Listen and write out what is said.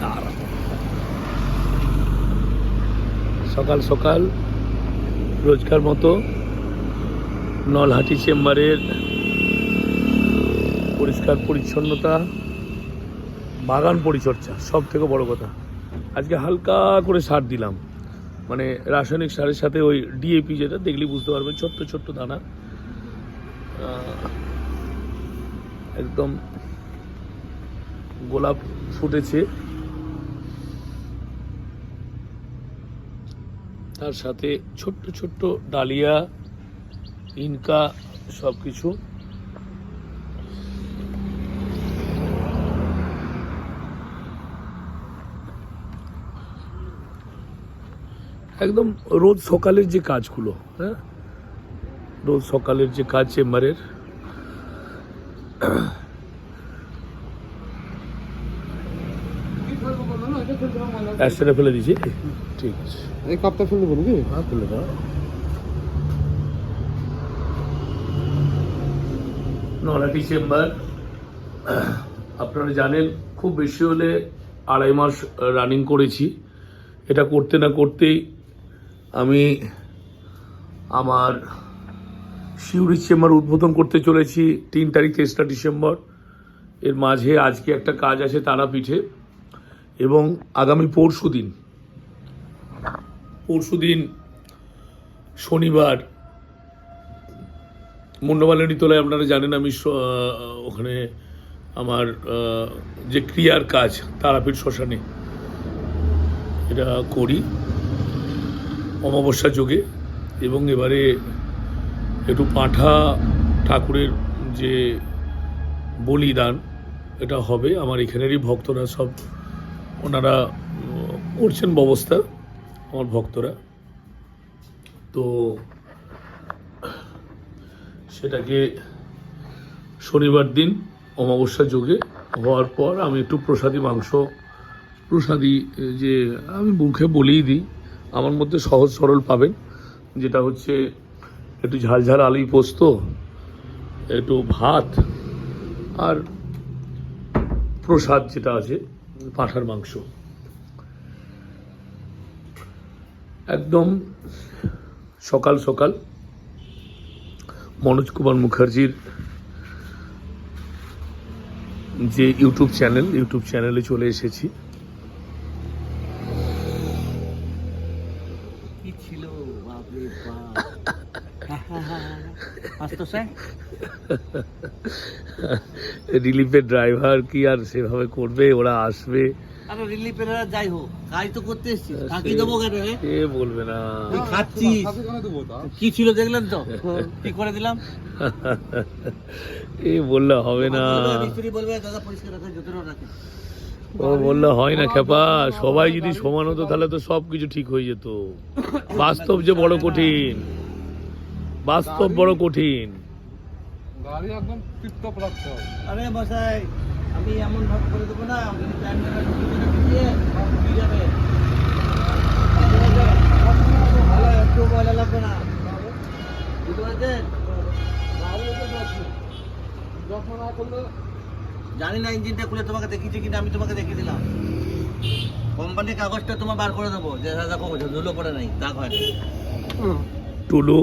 তার সকাল সকাল রোজকার মতো নলহাটি চেম্বারের পরিষ্কার পরিচ্ছন্নতা, বাগান পরিচর্যা, সব থেকে বড় কথা। আজকে হালকা করে সার দিলাম। মানে রাসায়নিক সারের সাথে ওই ডিএপি যেটা, দেখলেই বুঝতে পারবেন ছোট্ট ছোট্ট দানা। একদম গোলাপ ফুটেছে। তার সাথে ছোট্ট ছোট্ট ডালিয়া, ইনকা সব কিছু একদম রোজ সকালের যে কাজগুলো হ্যাঁ? রোজ সকালের যে কাজ চেম্বারের। অ্যাসটা ফেলে দিয়েছি? ঠিক আছে। এই কাপটা ফেলে দেবো নাকি? হ্যাঁ ফেলে দাও। নলাটি চেম্বার আপনারা জানেন খুব বেশি হলে আড়াই মাস রানিং করেছি। এটা করতে না করতেই আমি আমার শিউরি চেম্বার উদ্বোধন করতে চলেছি তিন তারিখ তেসরা ডিসেম্বর। এর মাঝে আজকে একটা কাজ আছে তারাপীঠে। এবং আগামী পরশু দিন পরশু দিন শনিবার মুন্ডমালিনী তোলায় আপনারা জানেন আমি ওখানে আমার যে ক্রিয়ার কাজ, তারাপীঠ শ্মশানে, এটা করি। অমাবস্যা যোগে এবং এবারে একটু পাঁঠা ঠাকুরের যে বলিদান, এটা হবে। আমার এখানেরই ভক্তরা সব ওনারা করছেন ব্যবস্থা আমার ভক্তরা। তো সেটাকে শনিবার দিন অমাবস্যা যোগে হওয়ার পর আমি একটু প্রসাদী মাংস, প্রসাদী যে আমি মুখে বলেই দিই, আমার মধ্যে সহজ সরল পাবেন, যেটা হচ্ছে একটু ঝালঝাল ঝাল আলু পোস্ত, একটু ভাত আর প্রসাদ যেটা আছে পাঁঠার মাংস। একদম সকাল সকাল মনোজ কুমার মুখার্জির যে ইউটিউব চ্যানেল, ইউটিউব চ্যানেলে চলে এসেছি। ছিল রিলিফের ড্রাইভার কি আর সেভাবে করবে? ওরা আসবে। আরে রিলিফের যাই হোক কাজ তো করতে এসছিস। কাকি দেবো কেন এ বলবে না। তুই খাচ্ছিস? হাতে কেন দেবো তা। কি ছিল দেখলেন তো? কি করে দিলাম? এ বললে হবে না। বলবে দাদা পরিষ্কার রাখেন যত্ন রাখেন ও বললে হয় না খেপা। সবাই যদি সমান হতো তাহলে তো সব কিছু ঠিক হয়ে যেত। বাস্তব যে বড় কঠিন। বাস্তব বড় কঠিন। গাড়ি একদম টিপটপ রাখতে হবে। আরে মশাই আমি এমন ভাব করে দেবো না যাবে। ভালো একটু ময়লা লাগবে না। বুঝতে পারছেন? যত্ন না করলে জানি না ইঞ্জিনটা খুলে তোমাকে দেখিয়েছি কিনা আমি তোমাকে দেখিয়ে দিলাম। কোম্পানির কাগজটা তোমার বার করে দেবো যে দাদা দেখো ধুলো পড়ে নাই দাগ হয় না টুলু